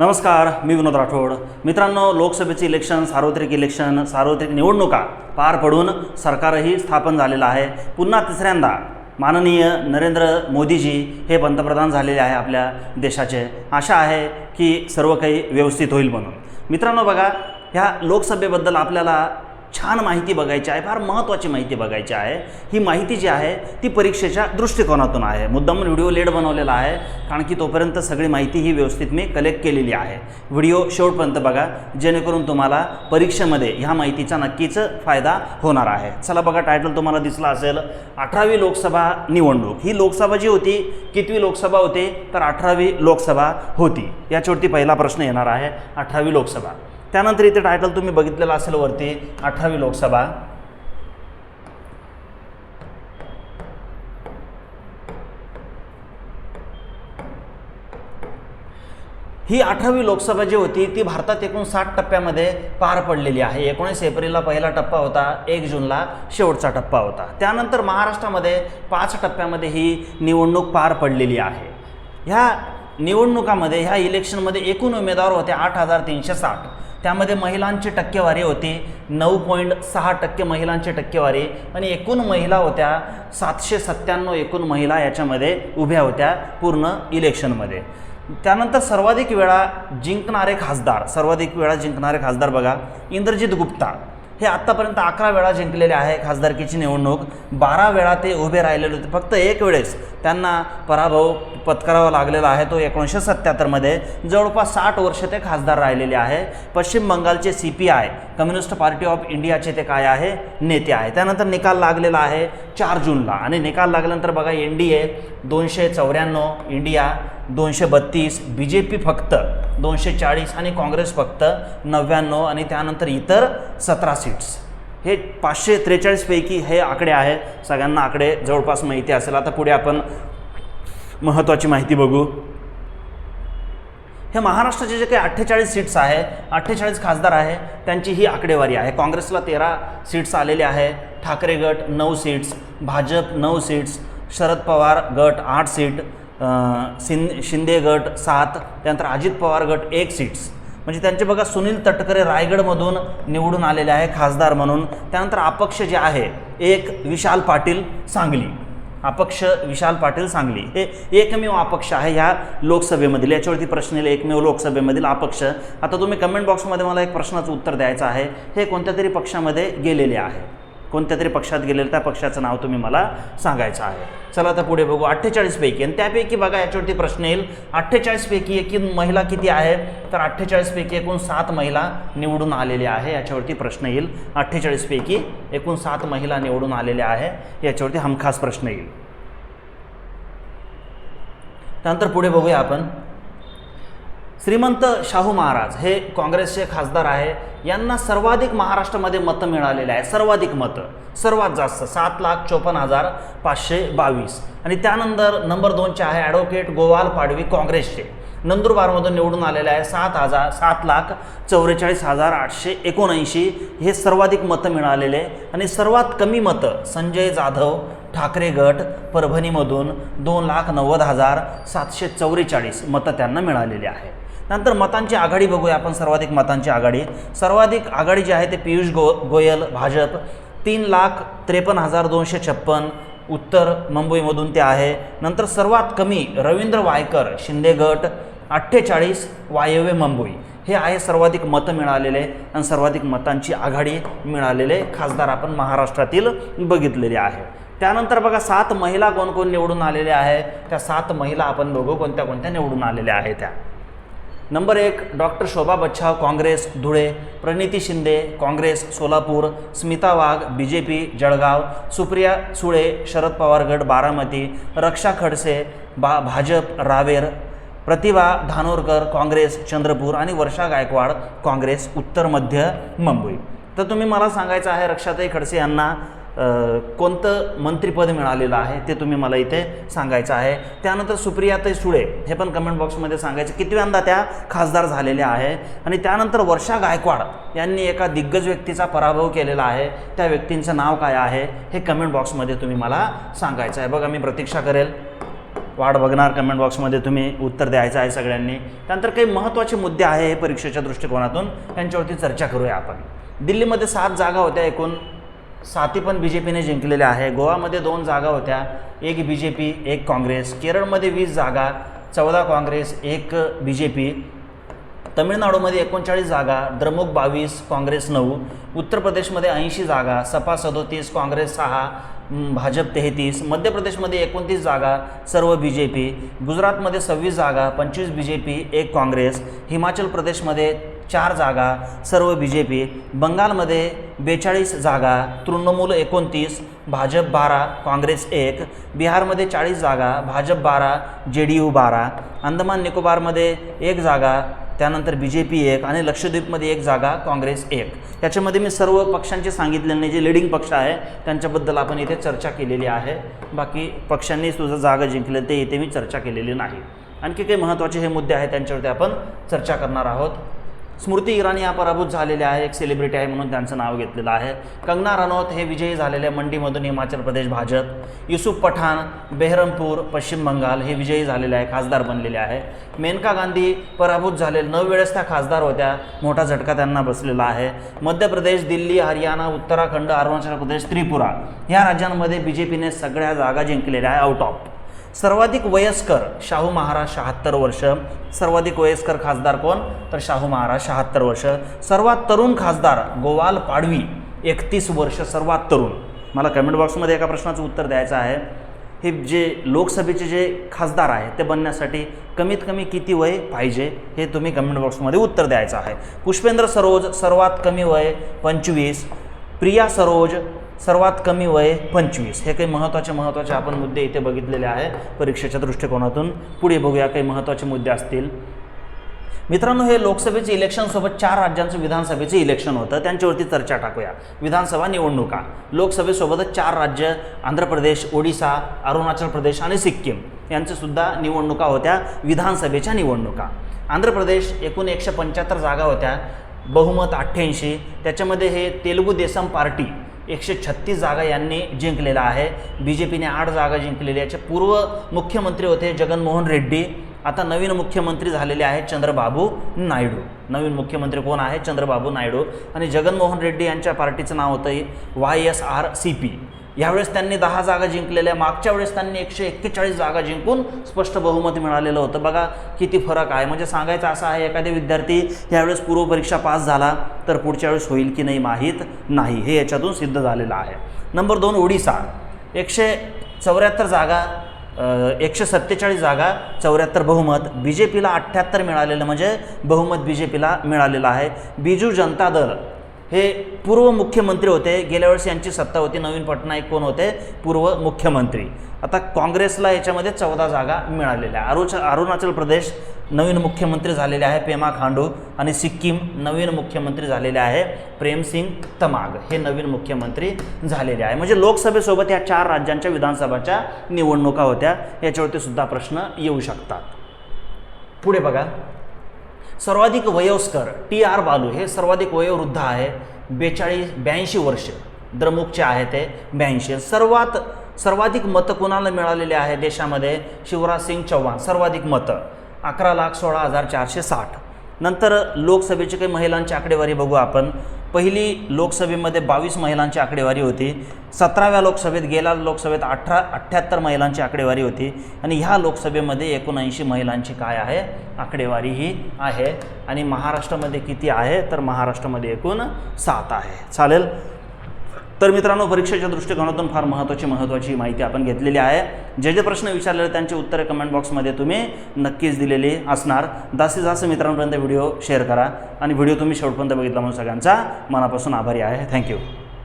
नमस्कार मी विनोद राठोड. मित्रांनो लोकसभेचे इलेक्शन सार्वत्रिक इलेक्शन सार्वत्रिक निवडणुका पार पडून सरकारही स्थापन झालेलं आहे. पुन्हा तिसऱ्यांदा माननीय नरेंद्र मोदीजी हे पंतप्रधान झालेले आहे आपल्या देशाचे. आशा आहे की सर्व काही व्यवस्थित होईल म्हणून. मित्रांनो बघा ह्या लोकसभेबद्दल आपल्याला छान माहिती बघायची आहे फार महत्त्वाची माहिती बघायची आहे. ही माहिती जी आहे ती परीक्षेच्या दृष्टिकोनातून आहे. मुद्दाम व्हिडिओ लेट बनवलेला आहे कारण की तोपर्यंत सगळी माहिती ही व्यवस्थित मी कलेक्ट केलेली आहे. व्हिडिओ शेवटपर्यंत बघा जेणेकरून तुम्हाला परीक्षेमध्ये ह्या माहितीचा नक्कीच फायदा होणार आहे. चला बघा टायटल तुम्हाला दिसला असेल अठरावी लोकसभा निवडणूक. ही लोकसभा जी होती कितवी लोकसभा होती? तर अठरावी लोकसभा होती. याच्यावरती पहिला प्रश्न येणार आहे अठरावी लोकसभा. त्यानंतर इथे टायटल तुम्ही बघितलेलं असेल वरती अठरावी लोकसभा. ही अठरावी लोकसभा जी होती ती भारतात एकूण साठ टप्प्यामध्ये पार पडलेली आहे. एकोणीस एप्रिलला पहिला टप्पा होता एक जूनला शेवटचा टप्पा होता. त्यानंतर महाराष्ट्रामध्ये पाच टप्प्यामध्ये ही निवडणूक पार पडलेली आहे. ह्या निवडणुकामध्ये ह्या इलेक्शनमध्ये एकूण उमेदवार होते आठ हजार तीनशे साठ. त्यामध्ये महिलांची टक्केवारी होती. नऊ पॉईंट सहा टक्के महिलांची टक्केवारी. आणि एकूण महिला होत्या सातशे सत्त्याण्णव एकूण महिला याच्यामध्ये उभ्या होत्या पूर्ण इलेक्शनमध्ये. त्यानंतर सर्वाधिक वेळा जिंकणारे खासदार सर्वाधिक वेळा जिंकणारे खासदार बघा इंद्रजित गुप्ता. हे आत्तापर्यंत अकरा वेळा जिंकलेले आहे खासदारकीची निवडणूक. बारा वेळा ते उभे राहिलेले होते. फक्त एक वेळेस त्यांना पराभव पत्करावा लागलेला आहे. तो एकोणीसशे सत्त्याहत्तरमध्ये जवळपास साठ वर्ष ते खासदार राहिलेले आहे. पश्चिम बंगालचे C P I communist party of इंडियाचे ते काय आहे? नेते आहे. त्यानंतर निकाल लागलेला आहे चार जूनला. आणि निकाल लागल्यानंतर बघा एन डी ए दोनशे चौऱ्याण्णव इंडिया दोनशे बत्तीस बी जे पी फक्त दोनशे चाळीस आणि काँग्रेस फक्त नव्याण्णव आणि त्यानंतर इतर सतरा सीट्स हे पाचशे त्रेचाळीसपैकी हे आकडे आहे सगळ्यांना आकडे जवळपास माहिती असेल. आता पुढे आपण महत्त्वाची माहिती बघू. हे महाराष्ट्राचे जे काही अठ्ठेचाळीस सीट्स आहे अठ्ठेचाळीस खासदार आहे त्यांची ही आकडेवारी आहे. काँग्रेसला तेरा सीट्स आलेले आहे. ठाकरे गट नऊ सीट्स भाजप नऊ सीट्स शरद पवार गट आठ सीट अं, शिंदे गट सात त्यानंतर अजित पवार गट एक सीट्स. म्हणजे त्यांचे बघा सुनील तटकरे रायगडमधून निवडून आलेले आहे खासदार म्हणून. त्यानंतर अपक्ष जे आहे एक विशाल पाटील सांगली. अपक्ष विशाल पाटील सांगली. हे एकमेव अपक्ष आहे ह्या लोकसभेमधील. याच्यावरती प्रश्न येईल एकमेव लोकसभेमधील अपक्ष. आता तुम्ही कमेंट बॉक्समध्ये मला एक प्रश्नाचं उत्तर द्यायचं आहे. हे कोणत्या तरी पक्षामध्ये गेलेले आहे? कोणत्या तरी पक्षात गेलेलं त्या पक्षाचं नाव तुम्ही मला सांगायचं आहे. चला आता पुढे बघू. अठ्ठेचाळीसपैकी आणि त्यापैकी बघा याच्यावरती प्रश्न येईल. अठ्ठेचाळीसपैकी एकूण महिला किती आहे तर अठ्ठेचाळीसपैकी एकूण सात महिला निवडून आलेल्या आहे. याच्यावरती प्रश्न येईल. अठ्ठेचाळीसपैकी एकूण सात महिला निवडून आलेल्या आहे. याच्यावरती हमखास प्रश्न येईल. त्यानंतर पुढे बघूया आपण. श्रीमंत शाहू महाराज हे काँग्रेसचे खासदार आहे. यांना सर्वाधिक महाराष्ट्रामध्ये मतं मिळालेले आहे सर्वाधिक मतं. सर्वात जास्त सात लाख चोपन्न हजार पाचशे बावीस. आणि त्यानंतर नंबर दोनचे आहे ॲडव्होकेट गोवाल पाडवी काँग्रेसचे. नंदुरबारमधून निवडून आलेले आहे सात हजार सात लाख चौवेचाळीस हजार आठशे एकोणऐंशी. हे सर्वाधिक मतं मिळालेले आणि सर्वात कमी मतं संजय जाधव ठाकरे गट परभणीमधून दोन लाख नव्वद हजार सातशे चौवेचाळीस मतं त्यांना मिळालेली आहे. नंतर मतांची आघाडी बघूया आपण सर्वाधिक मतांची आघाडी. सर्वाधिक आघाडी जी आहे ते पियुष गो गोयल भाजप. तीन लाख त्रेपन्न हजार दोनशे छप्पन. उत्तर मुंबईमधून ते आहे. नंतर सर्वात कमी रवींद्र वायकर शिंदे गट. अठ्ठेचाळीस वायव्य मुंबई. हे आहे सर्वाधिक मतं मिळालेले आणि सर्वाधिक मतांची आघाडी मिळालेले खासदार आपण महाराष्ट्रातील बघितलेले आहे. त्यानंतर बघा सात महिला कोण कोण निवडून आलेल्या आहे त्या सात महिला आपण बघू कोणत्या कोणत्या निवडून आलेल्या आहे त्या. नंबर एक doctor Shobha Bachhav Congress Dhule Praniti Shinde Congress Solapur Smita Wagh B J P Jalgaon Supriya Sule Sharad पवारगड Baramati Raksha Khadse बा भाजप रावेर प्रतिभा धानोरकर काँग्रेस चंद्रपूर आणि वर्षा गायकवाड काँग्रेस उत्तर मध्य मुंबई. तर तुम्ही मला सांगायचं आहे रक्षाताई खडसे यांना कोणतं मंत्रिपद मिळालेलं आहे ते तुम्ही मला इथे सांगायचं आहे. त्यानंतर सुप्रियाताई सुळे हे पण कमेंट बॉक्समध्ये सांगायचं. कितव्यांदा त्या खासदार झालेल्या आहे? आणि त्यानंतर वर्षा गायकवाड यांनी एका दिग्गज व्यक्तीचा पराभव केलेला आहे. त्या व्यक्तींचं नाव काय आहे? हे कमेंट बॉक्समध्ये तुम्ही मला सांगायचं आहे. बघा मी प्रतीक्षा करेल. वाट बघणार कमेंट बॉक्समध्ये तुम्ही उत्तर द्यायचं आहे सगळ्यांनी. त्यानंतर काही महत्त्वाचे मुद्दे आहे हे परीक्षेच्या दृष्टिकोनातून. त्यांच्यावरती चर्चा करूया आपण. दिल्लीमध्ये सात जागा होत्या एकूण. साती पण बी जे पीने जिंकलेल्या आहे. गोवामध्ये दोन जागा होत्या. एक बी जे पी एक काँग्रेस. केरळमध्ये वीस जागा चौदा काँग्रेस एक बी जे पी तमिळनाडूमध्ये एकोणचाळीस जागा द्रमुक बावीस काँग्रेस नऊ. उत्तर प्रदेशमध्ये ऐंशी जागा सपा सदोतीस काँग्रेस सहा भाजप तेहतीस. मध्य प्रदेशमध्ये एकोणतीस जागा सर्व बी जे पी गुजरातमध्ये सव्वीस जागा पंचवीस बी जे पी एक काँग्रेस. हिमाचल प्रदेशमध्ये चार जागा सर्व बी जे पी बंगालमध्ये बेचाळीस जागा तृणमूल एकोणतीस भाजप बारा काँग्रेस एक. बिहारमध्ये चाळीस जागा भाजप बारा जे डी यू बारा. अंदमान निकोबारमध्ये एक जागा त्यानंतर बी जे पी एक आणि लक्षद्वीपमध्ये एक जागा काँग्रेस एक. याच्यामध्ये मी सर्व पक्षांचे सांगितले नाही जे लिडिंग पक्ष आहे त्यांच्याबद्दल आपण इथे चर्चा केलेली आहे. बाकी पक्षांनी सुद्धा जागा जिंकले ते इथे मी चर्चा केलेली नाही. आणखी काही महत्त्वाचे हे मुद्दे आहेत त्यांच्यावरती आपण चर्चा करणार आहोत. स्मृती इराणी या पराभूत झालेल्या आहे एक सेलिब्रिटी आहे म्हणून त्यांचं नाव घेतलेलं आहे. कंगना रनौत हे विजयी झालेले आहे मंडीमधून हिमाचल प्रदेश भाजप. युसुफ पठाण बेहरमपूर पश्चिम बंगाल हे विजयी झालेले आहे खासदार बनलेले आहे. मेनका गांधी पराभूत झाले नऊ वेळेस त्या खासदार होत्या मोठा झटका त्यांना बसलेला आहे. मध्य प्रदेश दिल्ली हरियाणा उत्तराखंड अरुणाचल प्रदेश त्रिपुरा या राज्यांमध्ये बी जे पीने सगळ्या जागा जिंकलेल्या आहे आउट ऑफ सर्वाधिक वयस्कर शाहू महाराज शहात्तर वर्ष. सर्वाधिक वयस्कर खासदार कोण? तर शाहू महाराज शहात्तर वर्ष. सर्वात तरुण खासदार गोवाल पाडवी एकतीस वर्ष सर्वात तरुण. मला कमेंट बॉक्समध्ये एका प्रश्नाचं उत्तर द्यायचं आहे. हे जे लोकसभेचे जे खासदार आहे ते बनण्यासाठी कमीत कमी किती वय पाहिजे हे तुम्ही कमेंट बॉक्समध्ये उत्तर द्यायचं आहे. पुष्पेंद्र सरोज सर्वात कमी वय पंचवीस. प्रिया सरोज सर्वात कमी वय पंचवीस. हे काही महत्त्वाचे महत्त्वाचे आपण मुद्दे इथे बघितलेले आहे परीक्षेच्या दृष्टिकोनातून. पुढे बघूया काही महत्त्वाचे मुद्दे असतील. मित्रांनो हे लोकसभेचे इलेक्शनसोबत चार राज्यांचं विधानसभेचे इलेक्शन होतं. त्यांच्यावरती चर्चा टाकूया. विधानसभा निवडणुका. लोकसभेसोबतच चार राज्य आंध्र प्रदेश ओडिसा अरुणाचल प्रदेश आणि सिक्कीम यांच्यासुद्धा निवडणुका होत्या. विधानसभेच्या निवडणुका. आंध्र प्रदेश एकूण एकशे पंच्याहत्तर जागा होत्या. बहुमत अठ्ठ्याऐंशी. त्याच्यामध्ये हे तेलुगू देसम पार्टी एकशे छत्तीस जागा यांनी जिंकलेला आहे. बी जे पीने आठ जागा जिंकलेल्या याचे पूर्व मुख्यमंत्री होते जगनमोहन रेड्डी. आता नवीन मुख्यमंत्री झालेले आहेत चंद्रबाबू नायडू. नवीन मुख्यमंत्री कोण आहे? चंद्रबाबू नायडू. आणि जगनमोहन रेड्डी यांच्या पार्टीचं नाव होतं Y S R C P. यावेळेस त्यांनी दहा जागा जिंकलेल्या मागच्या वेळेस त्यांनी एकशे एक्केचाळीस जागा जिंकून स्पष्ट बहुमत मिळालेलं होतं. बघा किती फरक आहे. म्हणजे सांगायचं असं आहे एखादे विद्यार्थी यावेळेस पूर्वपरीक्षा पास झाला तर पुढच्या वेळेस होईल की नाही माहीत नाही. हे याच्यातून सिद्ध झालेलं आहे. नंबर दोन ओडिसा. एकशे चौऱ्याहत्तर जागा एकशे सत्तेचाळीस जागा चौऱ्याहत्तर बहुमत. बी जे पीला अठ्ठ्याहत्तर मिळालेलं म्हणजे बहुमत बी जे पीला मिळालेलं आहे. बिजू जनता दल. हे पूर्व मुख्यमंत्री होते. गेल्या वर्षी यांची सत्ता होती. नवीन पटनाईक कोण होते? पूर्व मुख्यमंत्री. आता काँग्रेसला याच्यामध्ये चौदा जागा मिळालेल्या अरुच अरुणाचल प्रदेश नवीन मुख्यमंत्री झालेले आहे पेमा खांडू. आणि सिक्कीम नवीन मुख्यमंत्री झालेले आहे प्रेमसिंग तमाग. हे नवीन मुख्यमंत्री झालेले आहे. म्हणजे लोकसभेसोबत या चार राज्यांच्या विधानसभाच्या निवडणुका होत्या. याच्यावरती सुद्धा प्रश्न येऊ शकतात. पुढे बघा. सर्वाधिक वयोस्कर टी आर बालू हे सर्वाधिक वयोवृद्ध आहे. बेचाळीस ब्याऐंशी वर्ष. द्रमुकचे आहे ते ब्याऐंशी. सर्वात सर्वाधिक मतं कुणाला मिळालेले आहे देशामध्ये? शिवराज सिंग चौहान सर्वाधिक मतं. अकरा लाख सोळा हजार चारशे साठ. नंतर लोकसभेची काही महिलांची आकडेवारी बघू आपण. पहिली लोकसभेमध्ये बावीस महिलांची आकडेवारी होती. सतराव्या लोकसभेत गेल्या लोकसभेत अठरा अठ्ठ्याहत्तर महिलांची आकडेवारी होती. आणि ह्या लोकसभेमध्ये एकोणऐंशी महिलांची काय आहे? आकडेवारी ही आहे. आणि महाराष्ट्रामध्ये किती आहे? तर महाराष्ट्रामध्ये एकूण सात आहे. चालेल? तर मित्रांनो परीक्षेच्या दृष्टिकोनातून फार महत्त्वाची महत्त्वाची माहिती आपण घेतलेली आहे. जे जे प्रश्न विचारलेले त्यांचे उत्तरे कमेंट बॉक्समध्ये तुम्ही नक्कीच दिलेली असणार. जास्तीत जास्त मित्रांपर्यंत व्हिडिओ शेअर करा आणि व्हिडिओ तुम्ही शेवटपर्यंत बघितला म्हणून सगळ्यांचा मनापासून आभारी आहे. थँक्यू